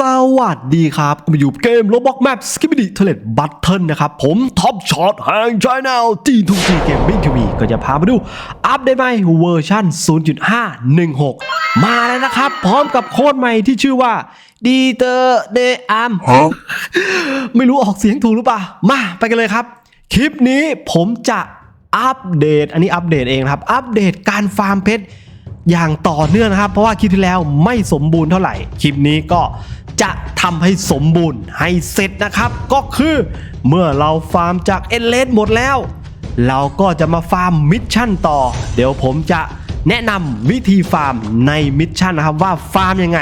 สวัสดีครับก็มาอยู่เกม Roblox Map Skibidi t o i l e t Button นะครับ ผมท็อปช็อตแห่ง Channel ที่ทุกทีเกมบิ้งทีวีก็จะพามาดู อัปเดตใหม่เวอร์ชัน0.516 มาแล้วนะครับ พร้อมกับโค้ดใหม่ที่ชื่อว่า d e t e r d e a r m ไม่รู้ออกเสียงถูกหรือเปล่า มาไปกันเลยครับ คลิปนี้ผมจะอัปเดต อันนี้อัปเดตเองนะครับ อัปเดตการฟาร์มเพชร อย่างต่อเนื่องนะครับ เพราะว่าคลิปที่แล้วไม่สมบูรณ์เท่าไหร่ คลิปนี้ก็จะทำให้สมบูรณ์ให้เสร็จนะครับ ก็คือเมื่อเราฟาร์มจากเอเลสหมดแล้ว เราก็จะมาฟาร์มมิชชั่นต่อ เดี๋ยวผมจะแนะนำวิธีฟาร์มในมิชชั่นนะครับว่าฟาร์มยังไง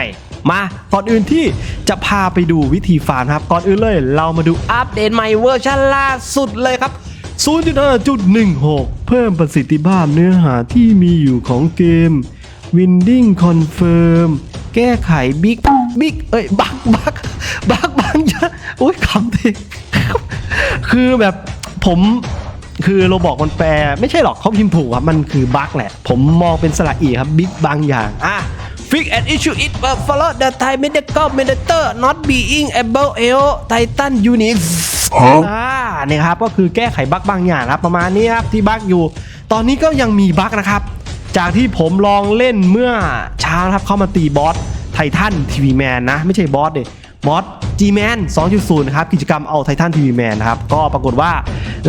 มาก่อนอื่นที่จะพาไปดูวิธีฟาร์มครับ ก่อนอื่นเลย เรามาดูอัปเดตใหม่เวอร์ชันล่าสุดเลยครับ 0.5.16 เพิ่มประสิทธิภาพเนื้อหาที่มีอยู่ของเกม Winding Confirm แก้ไขบิ๊กบิ๊กเอ้ยบักบักบักบังจะโอ้ยคำเทคือแบบผมคือเราบอกมันแปลไม่ใช่หรอกเขาพิมพ์ถูกครับ มันคือบั๊กแหละ ผมมองเป็นสระอีครับบิ๊กบางอย่าง อะ Fix and issue it but follow the Thai medical mediator not being able to Titan Unix อ่านี่ครับ ก็คือแก้ไขบั๊กบางอย่างครับ ประมาณนี้ครับ ที่บั๊กอยู่ ตอนนี้ก็ยังมีบั๊กนะครับ จากที่ผมลองเล่นเมื่อเช้าครับเข้ามาตีบอสไททันทีวีแมนนะ ไม่ใช่บอสเดยบอส G-Man 2.0 นะครับ กิจกรรมเอาไททันทีวีแมนนะครับ ก็ปรากฏว่า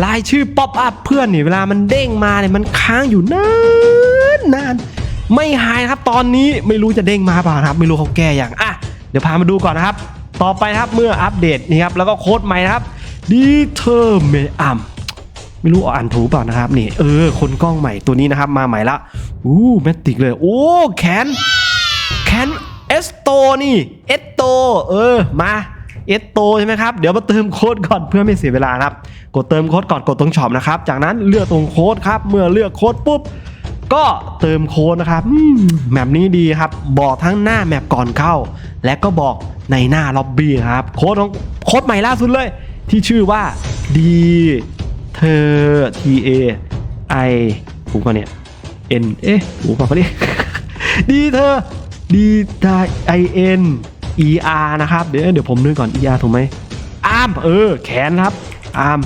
รายชื่อป๊อปอัพเพื่อนเนี่ยเวลามันเด้งมาเนี่ยมันค้างอยู่นานนานไม่หายนะครับตอนนี้ไม่รู้จะเด้งมาเปล่านะครับ ไม่รู้เขาแก้อย่างอะเดี๋ยวพามาดูก่อนนะครับ ต่อไปครับเมื่ออัปเดตนี่ครับแล้วก็โค้ดใหม่นะครับ determinum ไม่รู้อ่านถูกเปล่านะครับนี่เออคนกล้องใหม่ตัวนี้นะครับมาใหม่ละ อู้แมตติกเลย โอ้แขน แขนเอสโตนี่ เอสโต เออ มาเอสโตใช่ไหมครับ เดี๋ยวมาเติมโค้ดก่อนเพื่อไม่เสียเวลาครับ กดเติมโค้ดก่อนกดตรงช็อปนะครับ จากนั้นเลือกตรงโค้ดครับ เมื่อเลือกโค้ดปุ๊บ ก็เติมโค้ดนะครับอืมแมปนี้ดีครับ บอกทั้งหน้าแมปก่อนเข้า และก็บอกในหน้าล็อบบี้ครับ โค้ดของโค้ดใหม่ล่าสุดเลย ที่ชื่อว่า D เธอ T A I ถูกป่ะเนี่ย N เอ๊ะถูกป่ะเนี่ยดีเธอ D I N E R นะครับ เดี๋ยวเดี๋ยวผมนึกก่อน E R ถูกไหมอาร์มเออ แขนครับ อาร์ม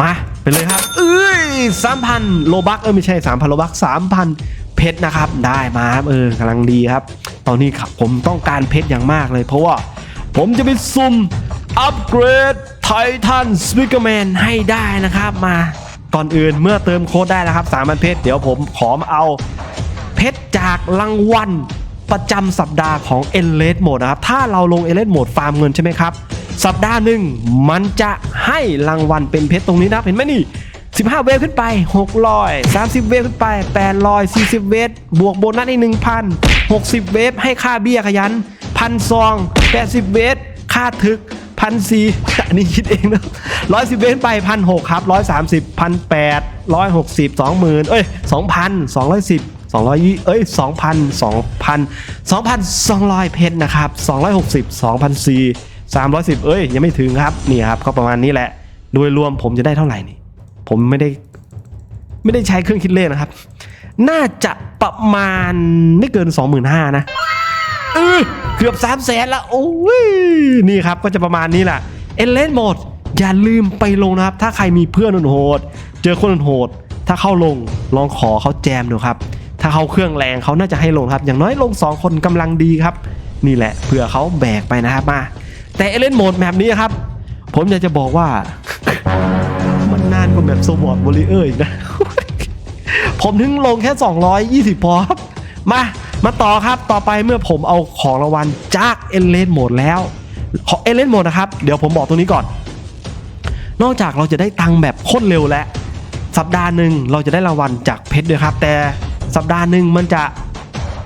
มาไปเลยครับ เอ้ยสามพันโลบักเออไม่ใช่สามพันโลบักสามพันเพชรนะครับ ได้มาครับเออกำลังดีครับ ตอนนี้ครับผมต้องการเพชรอย่างมากเลย เพราะว่าผมจะไปซุ่มอัปเกรดไททันสปิเกอร์แมนให้ได้นะครับมา ก่อนอื่นเมื่อเติมโค้ดได้แล้วครับสามันเพชรเดี๋ยวผมขอมาเอาเพชรจากรางวัลประจำสัปดาห์ของ e n l e s Mode นะครับ ถ้าเราลง e n l e s Mode ฟาร์มเงินใช่ไหมครับ สัปดาห์หนึ่งมันจะให้รางวัลเป็นเพชรตรงนี้นะเห็นไหมนี่ 15 เวฟขึ้นไป 600 30 เวฟขึ้นไป 800 40 เวฟบวกโบนัสอีก1,000 60 เวฟให้ค่าเบี้ยขยันพันซอง 80 เวฟค่าทึก พันสี่อันนี้คิดเองนะร้อยสิบเวฟไปพันหกครับร้อยสามสิบพันแปดร้อยหกสิบสองหมื่นเอ้ยสองพันสองร้อยสิบสองร้อยยี่เอ้ยสองพันสองพันสองพันสองร้อยเพชรนะครับสองร้อยหกสิบสองพันสี่สามร้อยสิบเอ้ยยังไม่ถึงครับนี่ครับก็ประมาณนี้แหละ โดยรวมผมจะได้เท่าไหร่นี่ ผมไม่ได้ไม่ได้ใช้เครื่องคิดเลขนะครับ น่าจะประมาณไม่เกิน25,000นะ เออเกือบ3 0 0แสนละโอ้ยนี่ครับก็จะประมาณนี้แหละเอเลนโหมดอย่าลืมไปลงนะครับ ถ้าใครมีเพื่อนโหดเจอคนโหด ถ้าเข้าลงลองขอเขาแจมดูครับ ถ้าเขาเครื่องแรงเขาน่าจะให้ลงครับ อย่างน้อยลง 2 คนกำลังดีครับ นี่แหละเผื่อเขาแบกไปนะครับมาแต่เอเลนโหมดแบบนี้ครับ ผมอยากจะบอกว่า มันนานกว่าแบบโซบอร์ดบริเออร์อีกนะ ผมถึงลงแค่ 220 พอครับ มา มาต่อครับต่อไปเมื่อผมเอาของรางวัลจากเอเลนโหมดแล้ว ของเอเลนโหมดนะครับ เดี๋ยวผมบอกตรงนี้ก่อน นอกจากเราจะได้ตังค์แบบโคตรเร็วแล้ว สัปดาห์หนึ่งเราจะได้รางวัลจากเพชรด้วยครับ แต่สัปดาห์หนึ่งมันจะ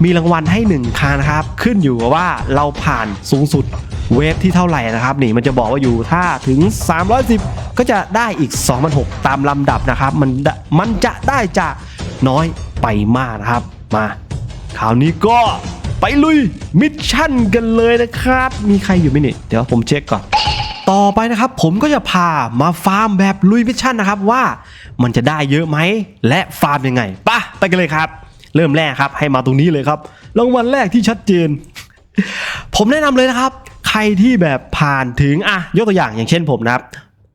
มีรางวัลให้หนึ่งครั้งนะครับ ขึ้นอยู่กับว่าเราผ่านสูงสุดเวฟที่เท่าไหร่นะครับ นี่มันจะบอกว่าอยู่ถ้าถึง 310 ก็จะได้อีก2,006ตามลำดับนะครับ มันมันจะได้จากน้อยไปมากนะครับมา คราวนี้ก็ไปลุยมิชชั่นกันเลยนะครับ มีใครอยู่ไหมเนี่ยเดี๋ยวผมเช็คก่อน ต่อไปนะครับ ผมก็จะพามาฟาร์มแบบลุยมิชชั่นนะครับว่ามันจะได้เยอะไหม และฟาร์มยังไงปะไปกันเลยครับ เริ่มแรกครับให้มาตรงนี้เลยครับรางวัลแรกที่ชัดเจน ผมแนะนำเลยนะครับ ใครที่แบบผ่านถึงอะยกตัวอย่างอย่างเช่นผมนะครับ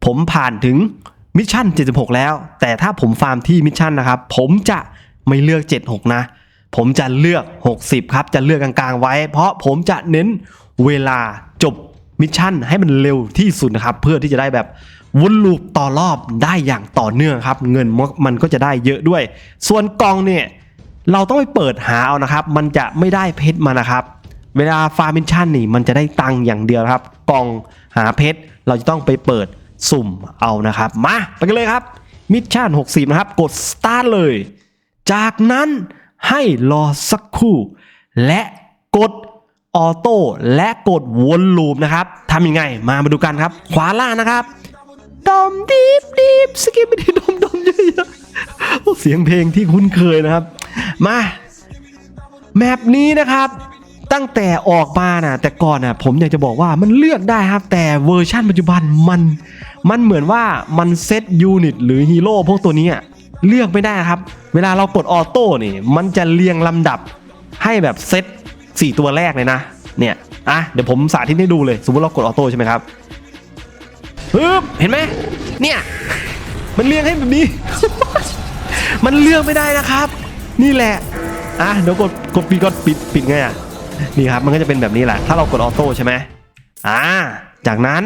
ผมผ่านถึงมิชชั่น 76 แล้ว แต่ถ้าผมฟาร์มที่มิชชั่นนะครับ ผมจะไม่เลือก 76 นะ ผมจะเลือก 60 ครับ จะเลือกกลางๆไว้ เพราะผมจะเน้นเวลาจบมิชชั่นให้มันเร็วที่สุดนะครับ เพื่อที่จะได้แบบวนลูปต่อรอบได้อย่างต่อเนื่องครับ เงินมันก็จะได้เยอะด้วย ส่วนกองเนี่ยเราต้องไปเปิดหาเอานะครับ มันจะไม่ได้เพชรมานะครับ เวลาฟาร์มิชชั่นนี่มันจะได้ตังค์อย่างเดียวครับ กองหาเพชรเราจะต้องไปเปิดสุ่มเอานะครับ มาไปกันเลยครับมิชชั่น 60 นะครับ กด start เลย จากนั้น ให้รอสักครู่ และกดออโต้และกดวนลูปนะครับทำยังไงมามาดูกันครับ ขวาล่างนะครับดอมดีฟดีฟสกิปไปดีดอมดอมเยอะๆเสียงเพลงที่คุ้นเคยนะครับ มาแมปนี้นะครับตั้งแต่ออกมานะแต่ก่อนนะผมอยากจะบอกว่ามันเลือกได้ครับ แต่เวอร์ชั่นปัจจุบันมัน มันเหมือนว่ามันเซตยูนิตหรือฮีโร่พวกตัวนี้ เลือกไม่ได้ครับ เวลาเรากดออโต้นี่ มันจะเรียงลำดับให้แบบเซตสี่ตัวแรกเลยนะ เนี่ยอะเดี๋ยวผมสาธิตให้ดูเลย สมมติเรากดออโต้ใช่ไหมครับปึ๊บเห็นไหมเนี่ย มันเรียงให้แบบนี้ มันเลือกไม่ได้นะครับ นี่แหละอะเดี๋ยวกดกดปิดก่อนปิดปิดไงอะนี่ครับ มันก็จะเป็นแบบนี้แหละ ถ้าเรากดออโต้ใช่ไหมอ่า จากนั้น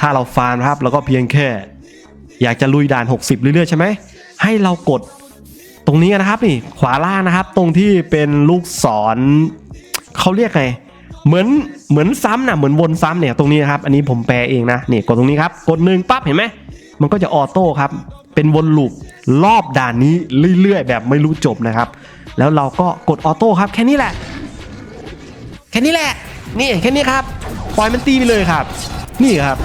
ถ้าเราฟาร์มครับ แล้วก็เพียงแค่ อยากจะลุยด่าน 60 เรื่อยๆใช่ไหม ให้เรากดตรงนี้นะครับนี่ขวาล่างนะครับ ตรงที่เป็นลูกศรเขาเรียกไงเหมือนเหมือนซ้ำนะเหมือนวนซ้ำเนี่ยตรงนี้นะครับอันนี้ผมแปลเองนะนี่กดตรงนี้ครับกดหนึ่งปั๊บเห็นไหมมันก็จะออโต้ครับเป็นวนลูปรอบด่านนี้เรื่อยๆ แบบไม่รู้จบนะครับ แล้วเราก็กดออโต้ครับแค่นี้แหละ แค่นี้แหละ นี่แค่นี้ครับปล่อยมันตีไปเลยครับ นี่ครับ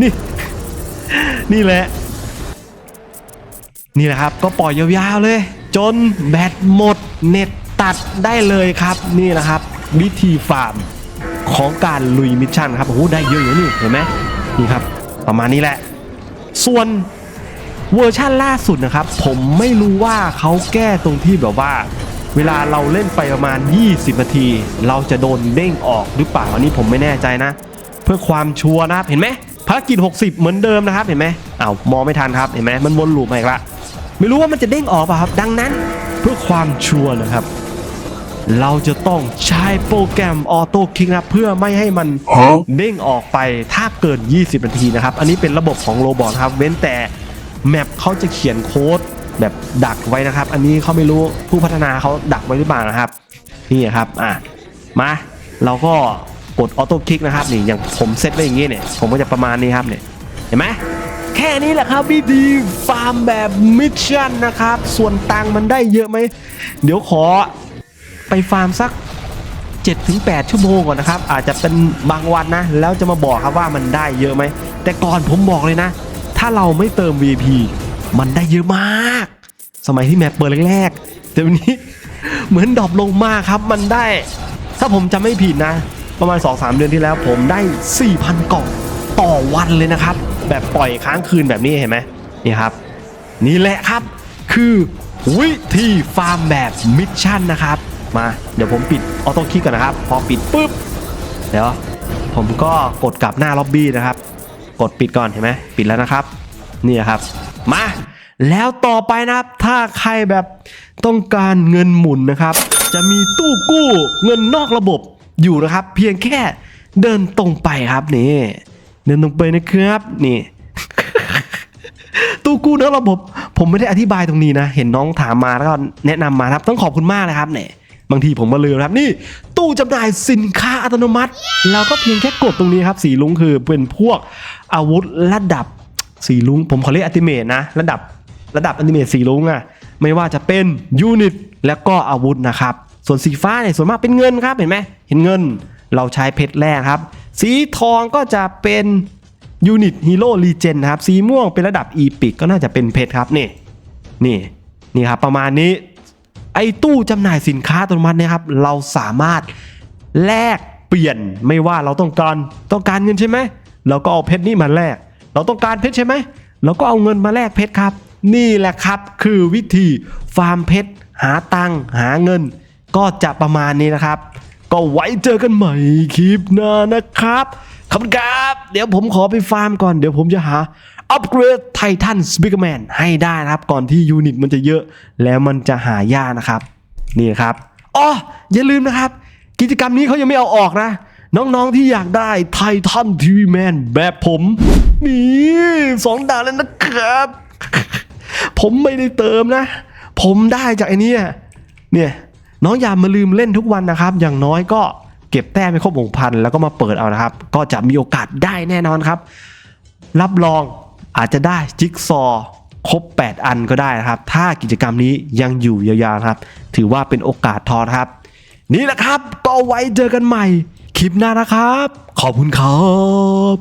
นี่ นี่แหละ นี่แหละครับ ก็ปล่อยยาวๆเลย จนแบตหมดเน็ตตัดได้เลยครับ นี่นะครับ วิธีฟาร์มของการลุยมิชชั่นครับโอ้โหได้เยอะอยู่นี่เห็นไหมนี่ครับ ประมาณนี้แหละ ส่วนเวอร์ชั่นล่าสุดนะครับ ผมไม่รู้ว่าเขาแก้ตรงที่แบบว่า เวลาเราเล่นไปประมาณ 20 นาที เราจะโดนเด้งออกหรือเปล่าอันนี้ผมไม่แน่ใจนะ เพื่อความชัวร์นะครับเห็นไหมภารกิจ 60 เหมือนเดิมนะครับเห็นไหมอ้าวมองไม่ทันครับเห็นไหมมันวนลูปมาอีกละ ไม่รู้ว่ามันจะเด้งออกเปล่ะครับ ดังนั้นเพื่อความชัวร์นะครับ เราจะต้องใช้โปรแกรมออโต้คลิกนะเพื่อไม่ให้มันเด้งออกไปถ้าเกิน 20 นาทีนะครับ อันนี้เป็นระบบของโรบอทครับ เว้นแต่แมปเขาจะเขียนโค้ดแบบดักไว้นะครับ อันนี้เขาไม่รู้ผู้พัฒนาเขาดักไว้หรือเปล่านะครับ นี่ครับอะมาเราก็กดออโต้คลิกนะครับนี่อย่างผมเซตไว้อย่างงี้เนี่ยผมก็จะประมาณนี้ครับเนี่ยเห็นไหม แค่นี้แหละครับวิธีฟาร์มแบบมิชชั่นนะครับ ส่วนตังมันได้เยอะไหม เดี๋ยวขอไปฟาร์มสัก 7-8 ชั่วโมงก่อนนะครับ อาจจะเป็นบางวันนะ แล้วจะมาบอกครับว่ามันได้เยอะไหม แต่ก่อนผมบอกเลยนะ ถ้าเราไม่เติม VP มันได้เยอะมาก สมัยที่แมปเปิดแรกๆแต่วันนี้เหมือนดรอปลงมากครับ มันได้ ถ้าผมจำไม่ผิดนะ ประมาณ 2-3 เดือนที่แล้ว ผมได้ 4,000 กล่อง ต่อวันเลยนะครับ แบบปล่อยค้างคืนแบบนี้เห็นไหมนี่ครับ นี่แหละครับ คือวิธีฟาร์มแบบมิชชั่นนะครับ มาเดี๋ยวผมปิดออโต้คลิกก่อนนะครับ พอปิดปุ๊บเดี๋ยวผมก็กดกลับหน้าล็อบบี้นะครับ กดปิดก่อนเห็นไหมปิดแล้วนะครับ นี่ครับ มาแล้วต่อไปนะครับ ถ้าใครแบบต้องการเงินหมุนนะครับ จะมีตู้กู้เงินนอกระบบอยู่นะครับ เพียงแค่เดินตรงไปครับนี่ เดินตรงไปนะครับนี่ตู้กู้นอกระบบ ผมไม่ได้อธิบายตรงนี้นะ เห็นน้องถามมาแล้วก็แนะนำมาครับ ต้องขอบคุณมากนะครับเนี่ยบางทีผมมาลืมครับนี่ ตู้จำหน่ายสินค้าอัตโนมัติ เราก็เพียงแค่กดตรงนี้ครับ สีลุงคือเป็นพวกอาวุธระดับสีลุง ผมขอเรียกอัติเมตนะระดับระดับอัติเมตสีลุงอะไม่ว่าจะเป็นยูนิตและก็อาวุธนะครับ ส่วนสีฟ้าเนี่ยส่วนมากเป็นเงินครับเห็นไหมเห็นเงิน เราใช้เพชรแร่ครับ สีทองก็จะเป็นยูนิตฮีโร่รีเจนนะครับ สีม่วงเป็นระดับอีพิกก็น่าจะเป็นเพชรครับนี่นี่นี่ครับประมาณนี้ ไอ้ตู้จำหน่ายสินค้าอัตโนมัตินะครับ เราสามารถแลกเปลี่ยนไม่ว่าเราต้องการต้องการเงินใช่ไหมเราก็เอาเพชรนี่มาแลกเราต้องการเพชรใช่ไหมเราก็เอาเงินมาแลกเพชรครับ นี่แหละครับคือวิธีฟาร์มเพชรหาตังค์หาเงิน ก็จะประมาณนี้นะครับ ก็ไว้เจอกันใหม่คลิปหน้านะครับ ขอบคุณครับ เดี๋ยวผมขอไปฟาร์มก่อน เดี๋ยวผมจะหาอัปเกรดไททันสปิกแมนให้ได้นะครับ ก่อนที่ยูนิตมันจะเยอะ แล้วมันจะหายากนะครับ นี่ครับ อ๋อ อย่าลืมนะครับ กิจกรรมนี้เขายังไม่เอาออกนะ น้องๆที่อยากได้ไททันทีวีแมนแบบผม นี่สองดาวแล้วนะครับ ผมไม่ได้เติมนะ ผมได้จากไอ้เนี่ยเนี่ย น้องอย่ามาลืมเล่นทุกวันนะครับ อย่างน้อยก็เก็บแต้มให้ครบหกพันแล้วก็มาเปิดเอานะครับ ก็จะมีโอกาสได้แน่นอนครับ รับรองอาจจะได้จิ๊กซอว์ครบ 8 อันก็ได้นะครับ ถ้ากิจกรรมนี้ยังอยู่ยาวๆครับ ถือว่าเป็นโอกาสทอนครับ นี่แหละครับ ก็ไว้เจอกันใหม่ คลิปหน้านะครับ ขอบคุณครับ